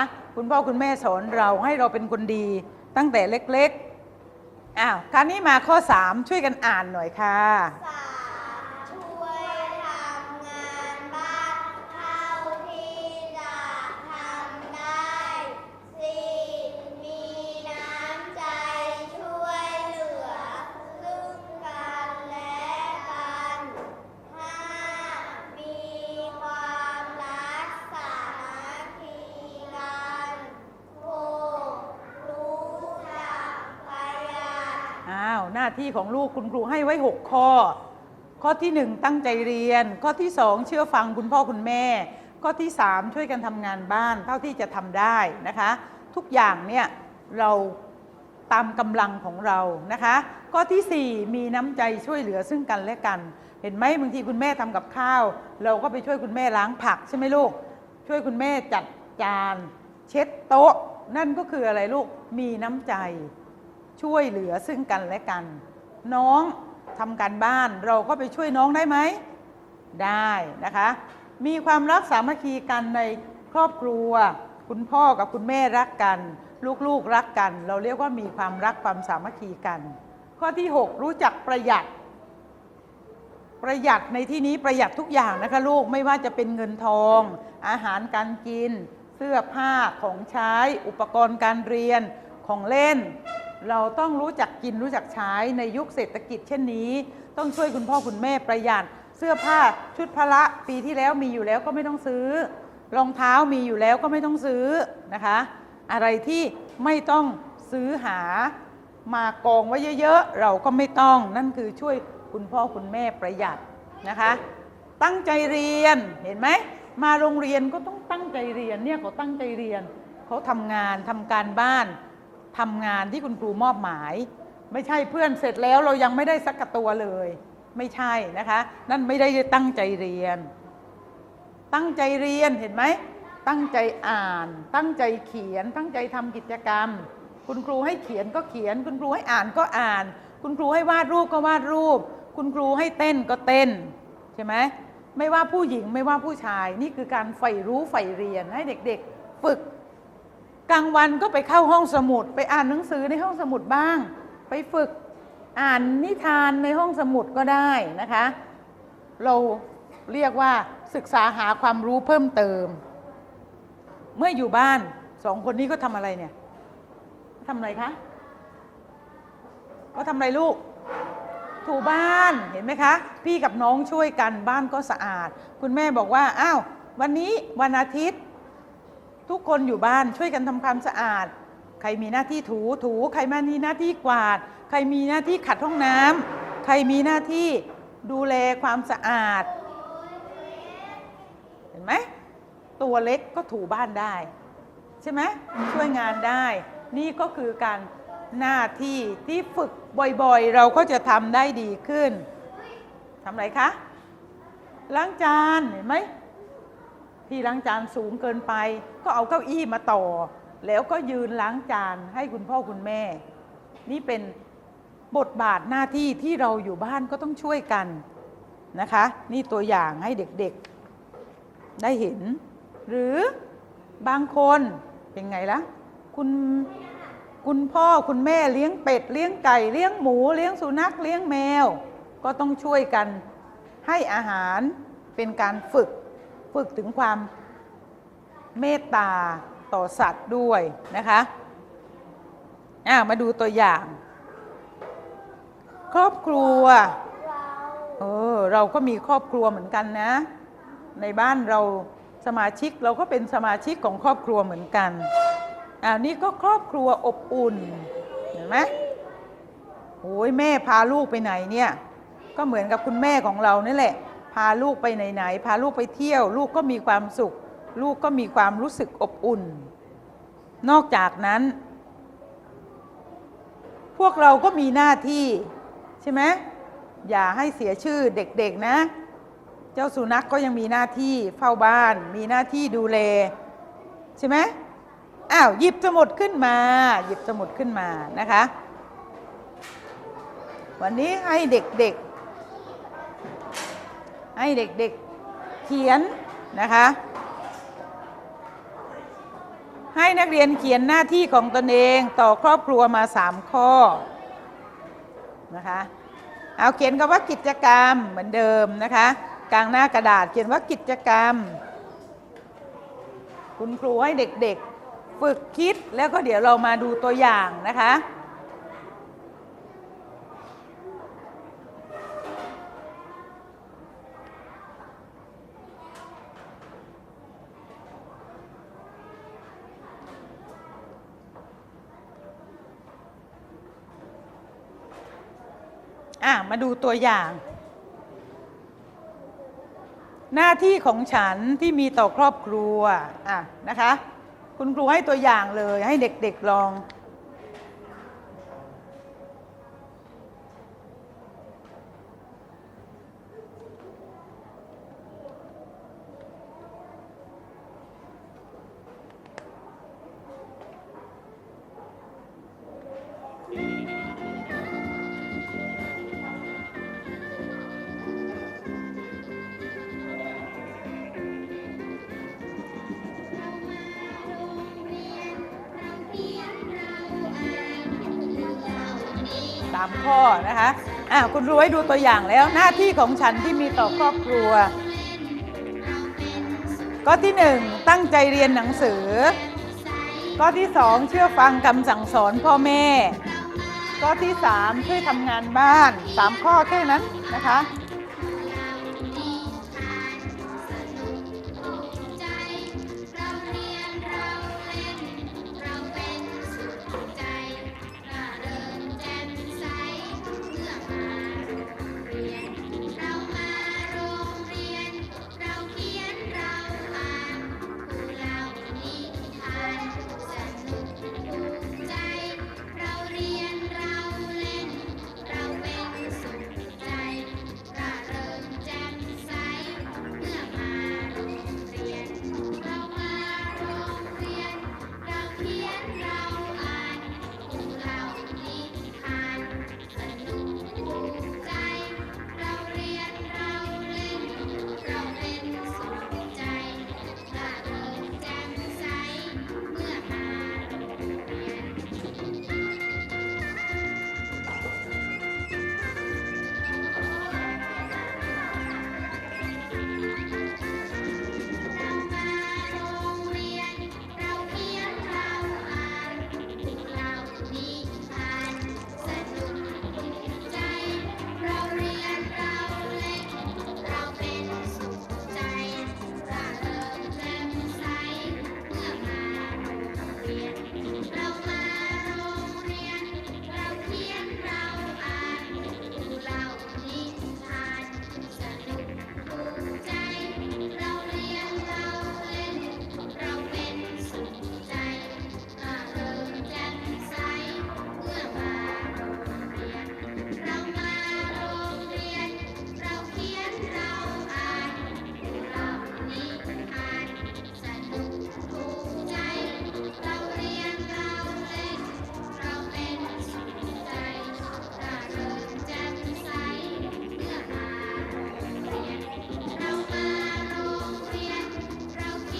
ะคุณพ่อคุณแม่สอนเราให้เราเป็นคนดีตั้งแต่เล็กๆ อ้าว คราวนี้มาข้อ 3 ช่วยกันอ่านหน่อยค่ะ น้าที่ของลูกคุณครูให้ไว้ 6 ข้อ ข้อที่ 1 ตั้งใจเรียน ข้อที่ 2 เชื่อฟังคุณพ่อคุณแม่ ข้อที่ 3 ช่วยกันทำงานบ้านเท่าที่จะทำได้นะคะ ทุกอย่างเนี่ยเราตามกำลังของเรานะคะ ข้อทีสี่4 มีน้ำใจช่วยเหลือซึ่งกันและกัน เห็นไหมบางทีคุณแม่ทำกับข้าว เราก็ไปช่วยคุณแม่ล้างผักใช่ไหมลูก ช่วยคุณแม่จัดจาน เช็ดโต๊ะ นั่นก็คืออะไรลูกมีน้ำใจ ช่วยเหลือซึ่งกันและกัน น้องทำการบ้านเราก็ไปช่วยน้องได้ไหม ได้นะคะ มีความรักสามัคคีกันในครอบครัว คุณพ่อกับคุณแม่รักกัน ลูกๆรักกัน เราเรียกว่ามีความรักความสามัคคีกัน ข้อที่ 6 รู้จักประหยัด ประหยัดในที่นี้ประหยัดทุกอย่างนะคะลูกไม่ว่าจะเป็นเงินทอง อาหารการกิน เสื้อผ้าของใช้ อุปกรณ์การเรียนของเล่น เราต้องรู้จักกินรู้จักใช้ในยุคเศรษฐกิจเช่นนี้ ต้องช่วยคุณพ่อคุณแม่ประหยัดเสื้อผ้าชุดพละปีที่แล้วมีอยู่แล้วก็ไม่ต้องซื้อรองเท้ามีอยู่แล้วก็ไม่ต้องซื้อนะคะ อะไรที่ไม่ต้องซื้อหามากองไว้เยอะๆ เราก็ไม่ต้องนั่นคือช่วยคุณพ่อคุณแม่ประหยัดนะคะ ตั้งใจเรียนเห็นไหมมาโรงเรียนก็ต้องตั้งใจเรียนเนี่ยเขาตั้งใจเรียนเขาทำงานทำการบ้าน ทำงานที่คุณครูมอบหมาย ไม่ใช่เพื่อนเสร็จแล้วเรายังไม่ได้สักกะตัวเลย ไม่ใช่นะคะ นั่นไม่ได้ตั้งใจเรียน ตั้งใจเรียนเห็นไหม ตั้งใจอ่าน ตั้งใจเขียน ตั้งใจทำกิจกรรม คุณครูให้เขียนก็เขียน คุณครูให้อ่านก็อ่าน คุณครูให้วาดรูปก็วาดรูป คุณครูให้เต้นก็เต้นใช่ไหมไม่ว่าผู้หญิงไม่ว่าผู้ชายนี่คือการใฝ่รู้ใฝ่เรียนให้เด็กๆ ฝึก กลางวันก็ไปเข้าห้องสมุด ไปอ่านหนังสือในห้องสมุดบ้าง ไปฝึกอ่านนิทานในห้องสมุดก็ได้นะคะ เราเรียกว่าศึกษาหาความรู้เพิ่มเติม เมื่ออยู่บ้านสองคนนี้ก็ทำอะไรเนี่ยทำอะไรคะก็ทำอะไรลูก ถูบ้านเห็นไหมคะ พี่กับน้องช่วยกันบ้านก็สะอาด คุณแม่บอกว่าอ้าววันนี้วันอาทิตย์ ทุกคนอยู่บ้านช่วยกันทำความสะอาด ใครมีหน้าที่ถูถูใครมีหน้าที่กวาด ใครมีหน้าที่ขัดห้องน้ำใครมีหน้าที่ดูแลความสะอาด เห็นไหมตัวเล็กก็ถูบ้านได้ ใช่ไหมช่วยงานได้ นี่ก็คือการหน้าที่ที่ฝึกบ่อยๆ เราก็จะทำได้ดีขึ้นทำอะไรคะล้างจานเห็นไหม ที่ล้างจานสูงเกินไป ก็เอาเก้าอี้มาต่อ แล้วก็ยืนล้างจานให้คุณพ่อคุณแม่ นี่เป็นบทบาทหน้าที่ที่เราอยู่บ้านก็ต้องช่วยกันนะคะ นี่ตัวอย่างให้เด็กๆ ได้เห็น หรือบางคนเป็นไงล่ะคุณคุณพ่อคุณแม่เลี้ยงเป็ดเลี้ยงไก่เลี้ยงหมูเลี้ยงสุนัขเลี้ยงแมว ก็ต้องช่วยกันให้อาหารเป็นการฝึก ฝึกถึงความเมตตาต่อสัตว์ด้วยนะคะอ่ามาดูตัวอย่าง ครอบครัวเออเราก็มีครอบครัวเหมือนกันนะ ในบ้านเราสมาชิกเราก็เป็นสมาชิกของครอบครัวเหมือนกันอ่านี่ก็ครอบครัวอบอุ่นเห็นไหมโอ้ยแม่พาลูกไปไหนเนี่ย ก็เหมือนกับคุณแม่ของเรานี่แหละ พาลูกไปไหนๆ พาลูกไปเที่ยว ลูกก็มีความสุข ลูกก็มีความรู้สึกอบอุ่น นอกจากนั้น พวกเราก็มีหน้าที่ใช่ไหมอย่าให้เสียชื่อเด็กๆนะ เจ้าสุนัขกก็ยังมีหน้าที่เฝ้าบ้าน มีหน้าที่ดูแลใช่ไหมอ้าวหยิบสมุดขึ้นมา หยิบสมุดขึ้นมานะคะ วันนี้ให้เด็กๆ ให้เด็กๆเขียนนะคะ ให้นักเรียนเขียนหน้าที่ของตนเองต่อครอบครัวมา 3 ข้อนะคะเอาเขียนคำว่ากิจกรรมเหมือนเดิมนะคะกลางหน้ากระดาษเขียนว่ากิจกรรม คุณครูให้เด็กๆ ฝึกคิดแล้วก็เดี๋ยวเรามาดูตัวอย่างนะคะ อะมาดูตัวอย่าง หน้าที่ของฉันที่มีต่อครอบครัวอะนะคะ คุณครูให้ตัวอย่างเลยให้เด็กๆลอง สามข้อนะคะอะคุณรูให้ดูตัวอย่างแล้วหน้าที่ของฉันที่มีต่อครอบครัว ก็ที่หนึ่งตั้งใจเรียนหนังสือ ก็ที่สองเชื่อฟังคำสั่งสอนพ่อแม่ ก็ที่สามช่วยทำงานบ้านสามข้อแค่นั้นนะคะ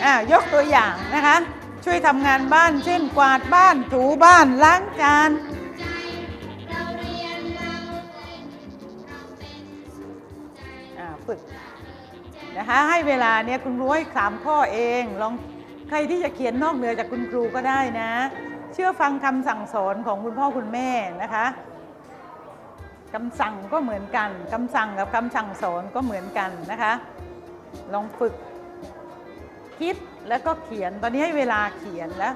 ยนอะยกตัวอย่างนะคะ ช่วยทำงานบ้านเช่นกวาดบ้านถูบ้านล้างจานอ่าฝึกนะคะให้เวลาเนี่ยคุณครูให้สามข้อเองลองใครที่จะเขียนนอกเหนือจากคุณครูก็ได้นะ เชื่อฟังคำสั่งสอนของคุณพ่อคุณแม่นะคะคำสั่งก็เหมือนกันคำสั่งกับคำสั่งสอนก็เหมือนกันนะคะ ลองฝึก คิดแล้วก็เขียนตอนนี้ให้เวลาเขียนแล้ว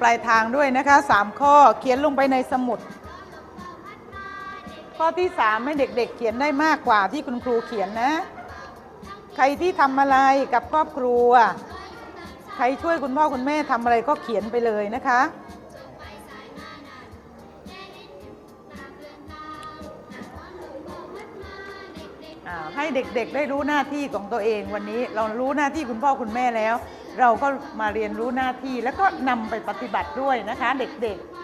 ปลายทางด้วยนะคะสามข้อเขียนลงไปในสมุด ข้อที่สามให้เด็กๆเขียนได้มากกว่าที่คุณครูเขียนนะ ใครที่ทำอะไรกับครอบครัว ใครช่วยคุณพ่อคุณแม่ทำอะไรก็เขียนไปเลยนะคะให้เด็กๆ ได้รู้หน้าที่ของตัวเองวันนี้เรารู้หน้าที่คุณพ่อคุณแม่แล้ว เราก็มาเรียนรู้หน้าที่แล้วก็นำไปปฏิบัติด้วยนะคะ เด็กๆ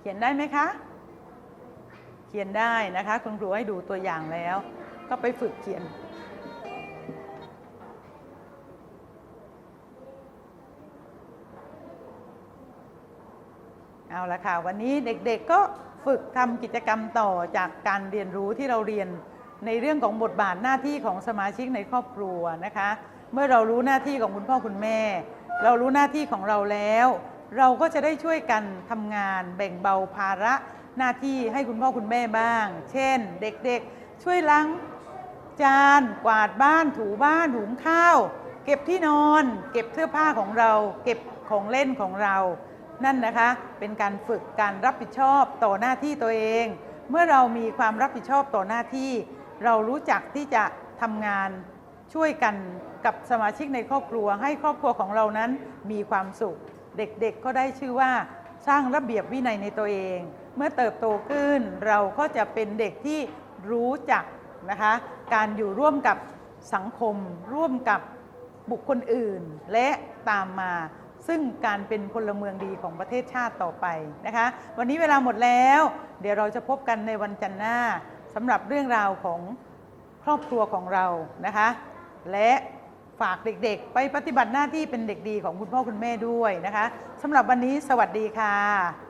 เขียนได้ไหมคะ เขียนได้นะคะ คุณครูให้ดูตัวอย่างแล้ว ก็ไปฝึกเขียน เอาละค่ะ วันนี้เด็กๆก็ฝึกทำกิจกรรมต่อจากการเรียนรู้ที่เราเรียนในเรื่องของบทบาทหน้าที่ของสมาชิกในครอบครัวนะคะ เมื่อเรารู้หน้าที่ของคุณพ่อคุณแม่ เรารู้หน้าที่ของเราแล้ว เราก็จะได้ช่วยกันทำงาน แบ่งเบาภาระหน้าที่ให้คุณพ่อคุณแม่บ้าง เช่น เด็กๆ ช่วยล้างจานกวาดบ้านถูบ้านหุงข้าว เก็บที่นอน เก็บเสื้อผ้าของเรา เก็บของเล่นของเรา นั่นนะคะเป็นการฝึกการรับผิดชอบต่อหน้าที่ตัวเอง เมื่อเรามีความรับผิดชอบต่อหน้าที่ เรารู้จักที่จะทำงานช่วยกันกับสมาชิกในครอบครัว ให้ครอบครัวของเรานั้นมีความสุข เด็กๆก็ได้ชื่อว่าสร้างระเบียบวินัยในตัวเอง เมื่อเติบโตขึ้นเราก็จะเป็นเด็กที่รู้จักนะคะการอยู่ร่วมกับสังคม ร่วมกับบุคคลอื่น และตามมา ซึ่งการเป็นพลเมืองดีของประเทศชาติต่อไปนะคะ วันนี้เวลาหมดแล้ว เดี๋ยวเราจะพบกันในวันจันทร์หน้าสำหรับเรื่องราวของครอบครัวของเรานะคะ และฝากเด็กๆ ไปปฏิบัติหน้าที่เป็นเด็กดีของคุณพ่อคุณแม่ด้วยนะคะสำหรับวันนี้สวัสดีค่ะ